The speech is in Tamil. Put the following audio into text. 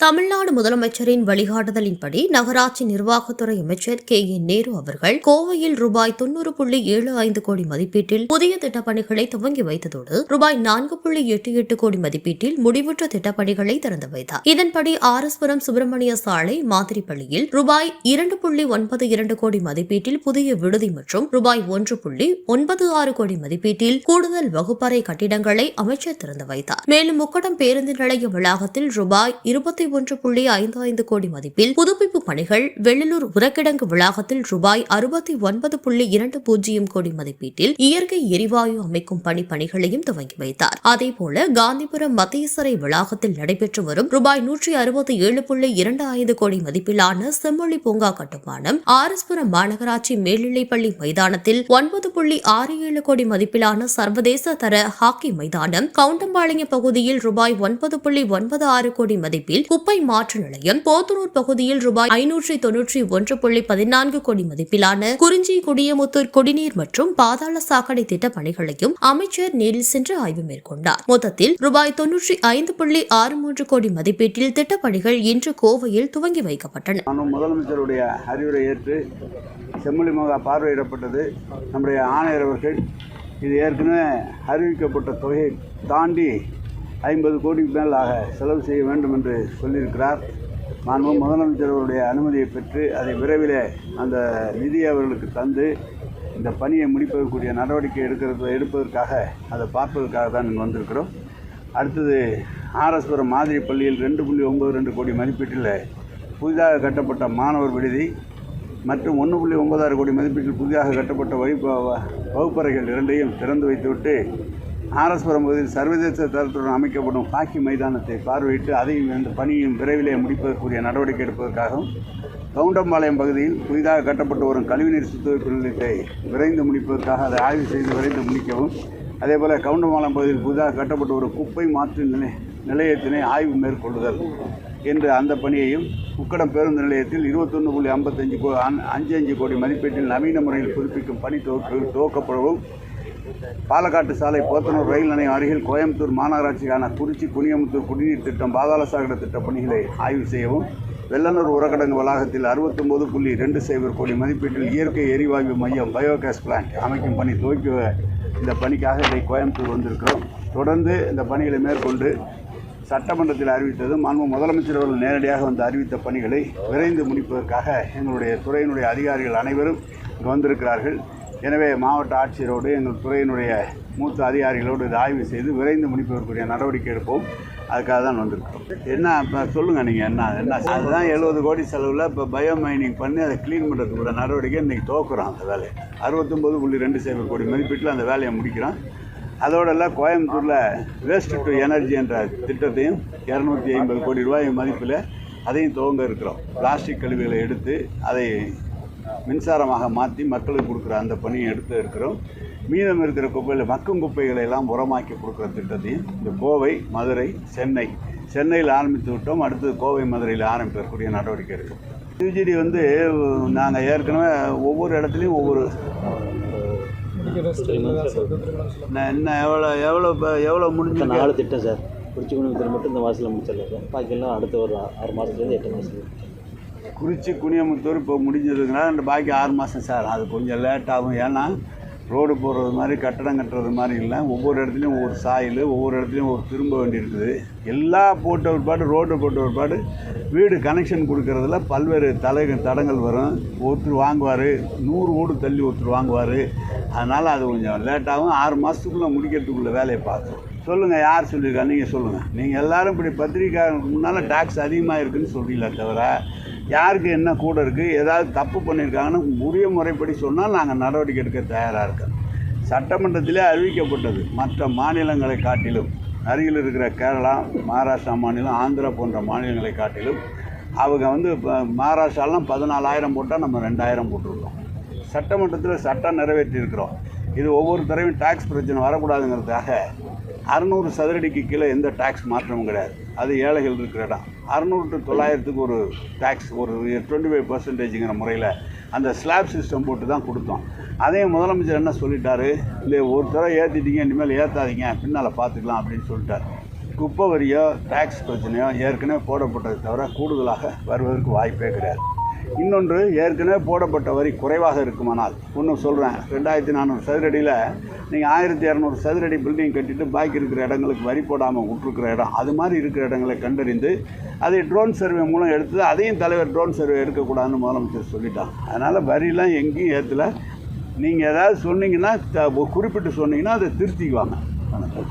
தமிழ்நாடு முதலமைச்சரின் வழிகாட்டுதலின்படி நகராட்சி நிர்வாகத்துறை அமைச்சர் கே. என் நேரு அவர்கள் கோவையில் ரூபாய் தொண்ணூறு புள்ளி ஏழு ஐந்து கோடி மதிப்பீட்டில் புதிய திட்டப்பணிகளை துவங்கி வைத்ததோடு ரூபாய் நான்கு புள்ளி எட்டு எட்டு கோடி மதிப்பீட்டில் முடிவுற்ற திட்டப்பணிகளை திறந்து வைத்தார். இதன்படி ஆரஸ்புரம் சுப்பிரமணிய சாலை மாதிரிப்பள்ளியில் ரூபாய் இரண்டு புள்ளி ஒன்பது இரண்டு கோடி மதிப்பீட்டில் புதிய விடுதி மற்றும் ரூபாய் ஒன்று புள்ளி ஒன்பது ஆறு கோடி மதிப்பீட்டில் கூடுதல் வகுப்பறை கட்டிடங்களை அமைச்சர் திறந்து வைத்தார். மேலும் முக்கடம் பேருந்து நிலைய வளாகத்தில் ரூபாய் இருபத்தி ஒன்று புள்ளி ஐந்து ஐந்து கோடி மதிப்பில் புதுப்பிப்பு பணிகள் வெள்ளலூர் உரக்கிடங்கு வளாகத்தில் ரூபாய் அறுபத்தி ஒன்பது புள்ளி இரண்டு பூஜ்ஜியம் கோடி மதிப்பீட்டில் இயற்கை எரிவாயு அமைக்கும் பணி பணிகளையும் துவங்கி வைத்தார். அதேபோல காந்திபுரம் மத்திய சிறை வளாகத்தில் நடைபெற்று வரும் ரூபாய் நூற்றி அறுபத்தி ஏழு புள்ளி இரண்டு ஐந்து கோடி மதிப்பிலான செம்மொழி பூங்கா கட்டுமானம் ஆர்எஸ்புரம் மாநகராட்சி மேல்நிலைப்பள்ளி மைதானத்தில் ஒன்பது புள்ளி ஆறு ஏழு கோடி மதிப்பிலான சர்வதேச தர ஹாக்கி மைதானம் கவுண்டம்பாளையம் பகுதியில் ரூபாய் ஒன்பது புள்ளி ஒன்பது ஆறு கோடி மதிப்பில் குப்பை மாற்று நிலையம் போத்தனூர் பகுதியில் ரூபாய் ஐநூற்றி தொன்னூற்றி ஒன்று புள்ளி பதினான்கு கோடி மதிப்பிலான குறிஞ்சி குடியமுத்தூர் குடிநீர் மற்றும் பாதாள சாக்கடை திட்ட பணிகளையும் அமைச்சர் நேரில் சென்று ஆய்வு மேற்கொண்டார். மொத்தத்தில் ரூபாய் தொன்னூற்றி ஐந்து புள்ளி ஆறு மூன்று கோடி மதிப்பீட்டில் திட்டப்பணிகள் இன்று கோவையில் துவங்கி வைக்கப்பட்டன. முதலமைச்சருடைய அறிவுரை ஏற்று செம்மொழி மகா பார்வையிடப்பட்டது. நம்முடைய ஆணையர் அவர்கள் இது ஏற்கனவே அறிவிக்கப்பட்ட தொகையை தாண்டி ஐம்பது கோடிக்கு மேல் ஆக செலவு செய்ய வேண்டும் என்று சொல்லியிருக்கிறார். மாண்பு முதலமைச்சர் அவருடைய அனுமதியை பெற்று அதை விரைவிலே அந்த நிதியை அவர்களுக்கு தந்து இந்த பணியை முடிப்பதற்குரிய நடவடிக்கை எடுக்கிறது எடுப்பதற்காக அதை பார்ப்பதற்காக தான் இங்கே வந்திருக்கிறோம். அடுத்தது ஆர்எஸ்புரம் மாதிரி பள்ளியில் ரெண்டு புள்ளி ஒன்பது ரெண்டு கோடி மதிப்பீட்டில் புதிதாக கட்டப்பட்ட மாணவர் விடுதி மற்றும் ஒன்று புள்ளி ஒன்பதாறு கோடி மதிப்பீட்டில் புதிதாக கட்டப்பட்ட வகுப்பு வகுப்பறைகள் இரண்டையும் திறந்து வைத்துவிட்டு ஆர்எஸ்புரம் பகுதியில் சர்வதேச தரத்துடன் அமைக்கப்படும் ஹாக்கி மைதானத்தை பார்வையிட்டு அதையும் இந்த பணியும் விரைவிலே முடிப்பதற்குரிய நடவடிக்கை எடுப்பதற்காகவும் கவுண்டம்பாளையம் பகுதியில் புதிதாக கட்டப்பட்டு வரும் கழிவுநீர் சுத்திகரிப்பு நிலையத்தை விரைந்து முடிப்பதற்காக அதை ஆய்வு செய்து விரைந்து முடிக்கவும் அதேபோல் கவுண்டம்பாளையம் பகுதியில் புதிதாக கட்டப்பட்டு வரும் குப்பை மாற்று நிலை நிலையத்தினை ஆய்வு மேற்கொள்ளுதல் என்று அந்த பணியையும் உக்கடம் பேருந்து நிலையத்தில் இருபத்தொன்று புள்ளி ஐம்பத்தஞ்சு கோ அஞ்சு அஞ்சு கோடி மதிப்பீட்டில் நவீன முறையில் புதுப்பிக்கும் பணி துவக்க துவக்கப்படவும் பாலக்காட்டு சாலை போத்தனூர் ரயில் நிலையம் அருகில் கோயம்புத்தூர் மாநகராட்சிக்கான குறிச்சி குனியமுத்தூர் குடிநீர் திட்டம் பாதாள சாகர திட்ட பணிகளை ஆய்வு செய்யவும் வெள்ளனூர் உரக்கடங்கு வளாகத்தில் அறுபத்தொம்போது புள்ளி ரெண்டு சைபர் கோடி மதிப்பீட்டில் இயற்கை எரிவாயு மையம் பயோகேஸ் பிளான்ட் அமைக்கும் பணி துவக்கி இந்த பணிக்காக இதை கோயம்புத்தூர் வந்திருக்கிறோம். தொடர்ந்து இந்த பணிகளை மேற்கொண்டு சட்டமன்றத்தில் அறிவித்ததும் மாண்பு முதலமைச்சர் அவர்கள் நேரடியாக வந்து அறிவித்த பணிகளை விரைந்து முடிப்பதற்காக எங்களுடைய துறையினுடைய அதிகாரிகள் அனைவரும் இங்கு வந்திருக்கிறார்கள். எனவே மாவட்ட ஆட்சியரோடு எங்கள் துறையினுடைய மூத்த அதிகாரிகளோடு இது ஆய்வு செய்து விரைந்து முடிப்பதற்குரிய நடவடிக்கை எடுப்போம். அதுக்காக தான் வந்திருக்கோம் என்ன இப்போ சொல்லுங்கள் நீங்கள் என்ன என்ன? அதுதான் எழுபது கோடி செலவில் இப்போ பயோ மைனிங் பண்ணி அதை க்ளீன் பண்ணுறதுக்குள்ள நடவடிக்கை இன்றைக்கி துவக்குறோம் அந்த வேலையை. அறுபத்தொம்பது புள்ளி ரெண்டு சைபர் கோடி மதிப்பீட்டில் அந்த வேலையை முடிக்கிறோம். அதோடெல்லாம் கோயம்புத்தூரில் வேஸ்ட் டு எனர்ஜி என்ற திட்டத்தையும் இரநூத்தி ஐம்பது கோடி ரூபாய் மதிப்பில் அதையும் துவங்க இருக்கிறோம். பிளாஸ்டிக் கழிவுகளை எடுத்து அதை மின்சாரமாக மாற்றி மக்களுக்கு கொடுக்குற அந்த பணியை எடுத்து இருக்கிறோம். மீதம் இருக்கிற குப்பையில் மக்கும் குப்பைகளை எல்லாம் உரமாக்கி கொடுக்குற திட்டத்தையும் இந்த கோவை மதுரை சென்னை சென்னையில் ஆரம்பித்து விட்டோம். அடுத்து கோவை மதுரையில் ஆரம்பிக்கக்கூடிய நடவடிக்கை இருக்குது யூஜிடி வந்து நாங்கள் ஏற்கனவே ஒவ்வொரு இடத்துலையும் ஒவ்வொரு நான் என்ன எவ்வளோ எவ்வளோ இப்போ எவ்வளோ முடிஞ்ச நாலு திட்டம் சார். குறிச்சி குடும்பத்தில் மட்டும் இந்த மாதத்தில் முடிச்சிடலாம் சார். பாக்கியெல்லாம் அடுத்த ஒரு ஆறு மாதத்துலேருந்து எட்டு மாதத்துலேருந்து குறிச்சி குனியமுத்தூர் இப்போ முடிஞ்சதுங்கன்னா அந்த பாக்கி ஆறு மாதம் சார். அது கொஞ்சம் லேட் ஆகும். ஏன்னா ரோடு போடுறது மாதிரி கட்டடம் கட்டுறது மாதிரி இல்லை. ஒவ்வொரு இடத்துலையும் ஒவ்வொரு சாயில் ஒவ்வொரு இடத்துலையும் ஒரு திரும்ப வேண்டி இருக்குது எல்லா போட்ட ஒருபாடு ரோடு போட்ட ஒருபாடு வீடு கனெக்ஷன் கொடுக்கறதுல பல்வேறு தலை தடங்கள் வரும். ஒருத்தர் வாங்குவார் நூறு வீடு தள்ளி ஒருத்தர் வாங்குவார். அதனால் அது கொஞ்சம் லேட்டாகும் ஆறு மாதத்துக்குள்ளே முடிக்கிறதுக்குள்ள வேலையை பார்த்தோம் சொல்லுங்கள் யார் சொல்லியிருக்கா நீங்கள் சொல்லுங்கள் நீங்கள் எல்லாரும் இப்படி பத்திரிக்கை முன்னால் டேக்ஸ் அதிகமாக இருக்குதுன்னு சொல்றீங்களே தவிர யாருக்கு என்ன கூட இருக்குது ஏதாவது தப்பு பண்ணியிருக்காங்கன்னு உரிய முறைப்படி சொன்னால் நாங்கள் நடவடிக்கை எடுக்க தயாராக இருக்கோம். சட்டமன்றத்திலே அறிவிக்கப்பட்டது மற்ற மாநிலங்களை காட்டிலும் அருகில் இருக்கிற கேரளா மகாராஷ்டிரா மாநிலம் ஆந்திரா போன்ற மாநிலங்களை காட்டிலும் அவங்க வந்து இப்போ மகாராஷ்டிராலாம் பதினாலாயிரம் போட்டால் நம்ம ரெண்டாயிரம் போட்டிருக்கோம். சட்டமன்றத்தில் சட்டம் நிறைவேற்றியிருக்கிறோம். இது ஒவ்வொரு தடவையும் டாக்ஸ் பிரச்சனை வரக்கூடாதுங்கிறதுக்காக அறநூறு சதுரடிக்கு கீழே எந்த டேக்ஸ் மாற்றமும் கிடையாது. அது ஏழைகள் இருக்கிற இடம் அறநூறு டு தொள்ளாயிரத்துக்கு ஒரு டேக்ஸ் ஒரு டுவெண்ட்டி ஃபைவ் பர்சன்டேஜுங்கிற முறையில் அந்த ஸ்லாப் சிஸ்டம் போட்டு தான் கொடுத்தோம். அதே முதலமைச்சர் என்ன சொல்லிட்டாரு? இல்லை ஒரு தடவை ஏற்றிட்டீங்க இனிமேல் ஏற்றாதீங்க பின்னால் பார்த்துக்கலாம் அப்படின்னு சொல்லிட்டார். குப்பை வரியோ டேக்ஸ் பிரச்சனையோ ஏற்கனவே போடப்பட்டதை தவிர கூடுதலாக வருவதற்கு வாய்ப்பே கிடையாது. இன்னொன்று ஏற்கனவே போடப்பட்ட வரி குறைவாக இருக்குமானால் ஒன்று சொல்கிறேன் ரெண்டாயிரத்தி நானூறு சதுரடியில் நீங்கள் ஆயிரத்தி இரநூறு சதுரடி பில்டிங் கட்டிட்டு பாக்கி இருக்கிற இடங்களுக்கு வரி போடாமல் விட்டுருக்கிற இடம் அது மாதிரி இருக்கிற இடங்களை கண்டறிந்து அதை ட்ரோன் சர்வே மூலம் எடுத்து அதையும் தலைவர் ட்ரோன் சர்வே எடுக்கக்கூடாதுன்னு முதலமைச்சர் சொல்லிட்டான் அதனால் வரிலாம் எங்கேயும் ஏற்றல நீங்கள் ஏதாவது சொன்னீங்கன்னா த- குறிப்பிட்டு சொன்னீங்கன்னா அதை திருத்திக்குவாங்க. வணக்கம்.